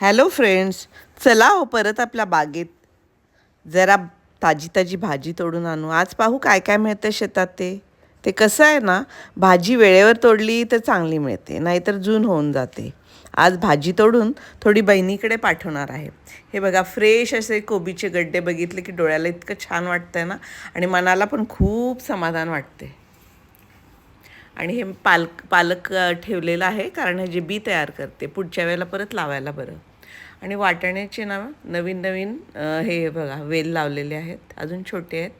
Hello friends चला हो परत आपल्या बागेत. जरा ताजी ताजी भाजी तोडून आणू. आज पाहू काय काय मिळतं शेतात ते. ते कसं आहे ना भाजी वेळेवर तोडली तर चांगली मिळते. नाहीतर जून होऊन जाते. आज भाजी तोडून थोडी बहिणीकडे पाठवणार आहे. हे बघा फ्रेश असे कोबीचे गड्डे बघितले की डोळ्याला इतकं छान वाटतंय ना? आणि मनाला पण खूप समाधान वाटते. आणि हे पालक पालक ठेवलेलं आहे कारण हे जे बी तयार करते. पुढच्या वेळेला परत लावायला बरं. आणि वाटाण्याचे ना नवीन नवीन हे बघा वेल लावलेले आहेत. अजून छोटे आहेत.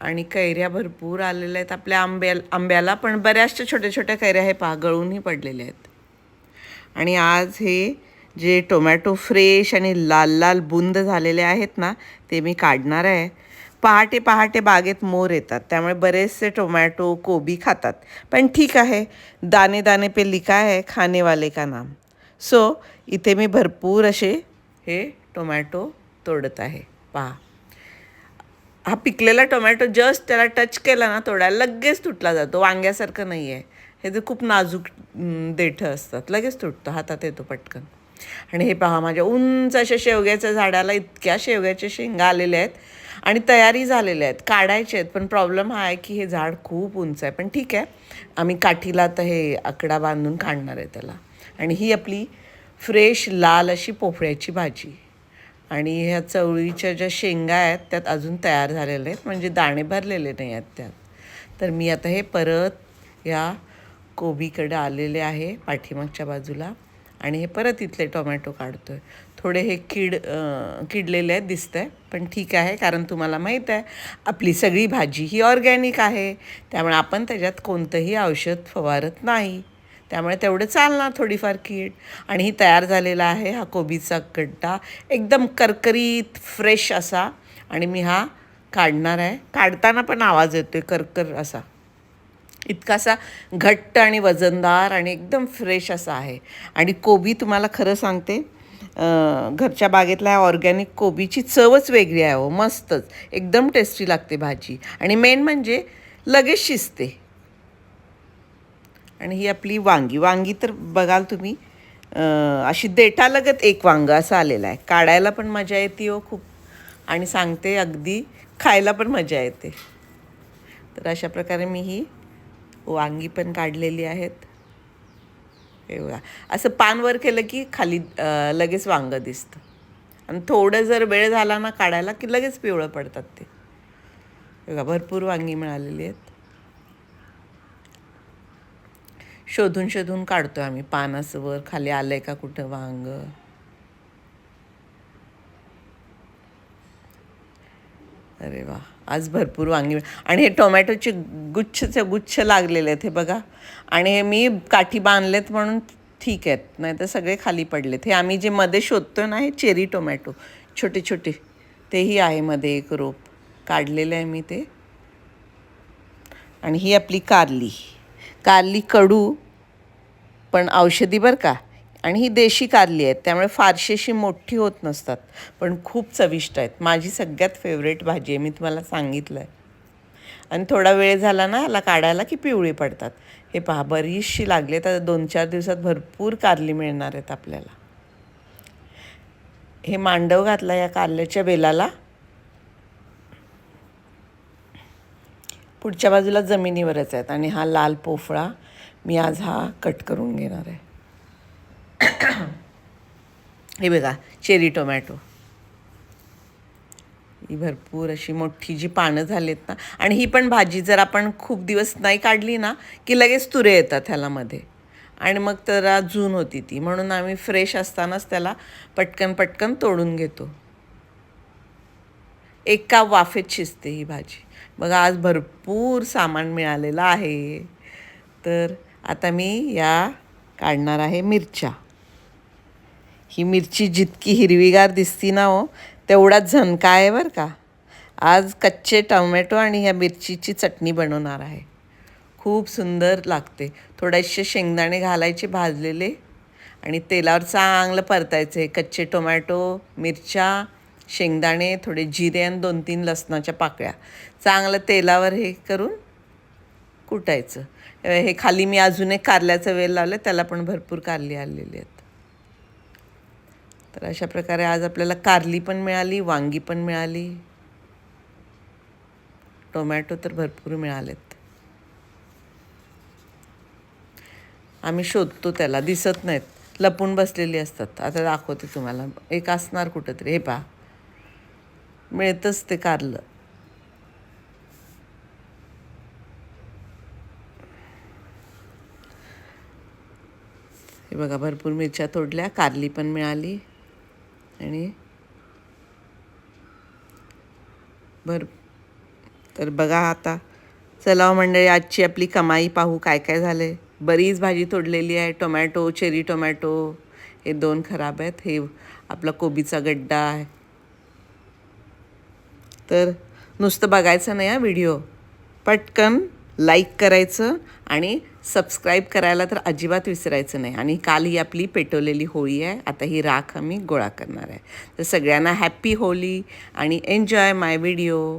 आणि कैऱ्या भरपूर आलेल्या आहेत. आपल्या आंब्या आंब्याला पण बऱ्याचशा छोट्या छोट्या कैऱ्या हे पहा गळूनही पडलेल्या आहेत. आणि आज हे जे टोमॅटो फ्रेश आणि लाल लाल बुंद झालेले आहेत ना ते मी काढणार आहे. पहाटे पहाटे बागेत मोर येतात. त्यामुळे बरेचसे टोमॅटो कोबी खातात. पण ठीक आहे. दाणे दाणे पे लिखा है खाने वाले का नाम. सो इथे मी भरपूर असे हे टोमॅटो तोडत आहे. पहा. हा पिकलेला टोमॅटो जस्ट त्याला टच केला ना तोडायला लगेच तुटला जातो. वांग्यासारखं नाही आहे हे जे खूप नाजूक देठं असतात लगेच तुटतं. हातात येतो पटकन. आणि हे पहा माझ्या उंच अशा शेवग्याच्या झाडाला इतक्या शेवग्याच्या शेंगा आलेल्या आहेत आणि तयारी झालेल्या आहेत. काढायचे आहेत पण प्रॉब्लेम हा आहे की हे झाड खूप उंच आहे. पण ठीक आहे. आम्ही काठीला तर हे आकडा बांधून काढणार आहे त्याला. आणि ही आपली फ्रेश लाल अशी पोफळ्याची भाजी. आणि ह्या चवळीच्या ज्या शेंगा आहेत त्यात अजून तयार झालेल्या आहेत म्हणजे दाणे भरलेले नाही आहेत त्यात. तर मी आता हे परत या कोबीकडे आलेले आहे पाठीमागच्या बाजूला. आणि हे परत इथले टोमॅटो काढतो आहे थोडे हे किड किडलेले आहेत दिसत आहे पण ठीक आहे कारण तुम्हाला माहीत आहे आपली सगळी भाजी ही ऑर्गॅनिक आहे. त्यामुळे आपण त्याच्यात कोणतंही औषध फवारत नाही. त्यामुळे तेवढं चालणार थोडीफार कीड. आणि ही तयार झालेला आहे हा कोबीचा गड्डा एकदम करकरीत फ्रेश असा. आणि मी हा काढणार आहे. काढताना पण आवाज येतो आहे करकर असा. इतकासा घट्ट आणि वजनदार आणि एकदम फ्रेश असा आहे. आणि कोबी तुम्हाला खरं सांगते घरच्या बागेतल्या ऑर्गॅनिक कोबीची चवच वेगळी आहे हो मस्तच. एकदम टेस्टी लागते भाजी. आणि मेन म्हणजे लगेच शिजते. आणि ही आपली वांगी. वांगी तर बघाल तुम्ही अशी देठालगत एक वांगं असं आलेलं आहे. काढायला पण मजा येते हो खूप. आणि सांगते अगदी खायला पण मजा येते. तर अशा प्रकारे मी ही वांगी पण काढलेली आहेत. एवढा असं पान वर केलं की खाली लगेच वांगं दिसतं. आणि थोडं जर वेळ झाला ना काढायला की लगेच पिवळं पडतात ते. बघा भरपूर वांगी मिळालेली आहेत. शोधून शोधून काढतो आम्ही. पान वर खाली आलंय का कुठं वांग? अरे वा आज भरपूर वांगी आणि हे टोमॅटोचे गुच्छचे गुच्छ लागलेले आहेत हे बघा. आणि हे मी काठी बांधलेत म्हणून ठीक आहेत नाही तर सगळे खाली पडलेत. हे आम्ही जे मध्ये शोधतो ना हे चेरी टोमॅटो. छोटे छोटे. तेही आहे मध्ये एक रोप. काढलेलं आहे मी ते. आणि ही आपली कारली. कारली कडू पण औषधी बरं का. आणि ही देशी कारली आहेत त्यामुळे फारशी अशी मोठी होत नसतात. पण खूप चविष्ट आहेत. माझी सगळ्यात फेवरेट भाजी आहे मी तुम्हाला सांगितलं आहे आणि थोडा वेळ झाला ना ह्याला काढायला की पिवळी पडतात. हे पहा बरीचशी लागली तर दोन चार दिवसात भरपूर कारली मिळणार आहेत आपल्याला. हे मांडव घातला या कारल्याच्या बेलाला. पुढच्या बाजूला जमिनीवरच आहेत. आणि हा लाल पोफळा मी आज हा कट करून घेणार आहे. हे बघा चेरी टोमॅटो ही भरपूर अशी मोठी जी पानं झालीत ना आणि ही पण भाजी जर आपण खूप दिवस नाही काढली ना की लगेच तुरे येतात ह्याला मध्ये आणि मग तर जून होती ती म्हणून आम्ही फ्रेश असतानाच त्याला पटकन पटकन तोडून घेतो. एका वाफेत शिजते ही भाजी. बघा आज भरपूर सामान मिळालेलं आहे. तर आता मी या काढणार आहे मिरच्या. ही मिरची जितकी हिरवीगार दिसती ना हो तेवढाच झणका आहे बरं का. आज कच्चे टोमॅटो आणि ह्या मिरचीची चटणी बनवणार आहे. खूप सुंदर लागते. थोडेसे शेंगदाणे घालायचे भाजलेले. आणि तेलावर चांगलं परतायचे कच्चे टोमॅटो मिरच्या शेंगदाणे थोडे जिरे आणि दोन तीन लसणाच्या पाकळ्या. चांगलं तेलावर हे करून कुटायचं. हे खाली मी अजून एक कारल्याचं वेल लावलं त्याला पण भरपूर कारली आलेली आहेत. तर अशा प्रकारे आज आपल्याला कारली पण मिळाली वांगी पण मिळाली. टोमॅटो तर भरपूर मिळालेत. आम्ही शोधतो त्याला दिसत नाहीत. लपून बसलेली असतात. आता दाखवते तुम्हाला. एक असणार कुठंतरी. हे पहा. मिळतंच ते कारलं. हे बघा भरपूर मिरच्या तोडल्या कारली पण मिळाली. आणि भर तर बघा आता चला हो मंडळी आजची आपली कमाई पाहू काय काय झालं आहे बरीच भाजी तोडलेली आहे टोमॅटो चेरी टोमॅटो हे दोन खराब आहेत. हे आपला कोबीचा गड्डा आहे. तर नुसतं बघायचं नाही हा व्हिडिओ. पटकन लाईक करायचं आणि सबस्क्राईब करायला तर अजिबात विसरायचं नाही. आणि काल ही आपली पेटवलेली होळी आहे. आता ही राख आम्ही गोळा करणार आहे. तर सगळ्यांना हॅप्पी होली आणि एन्जॉय माय व्हिडिओ.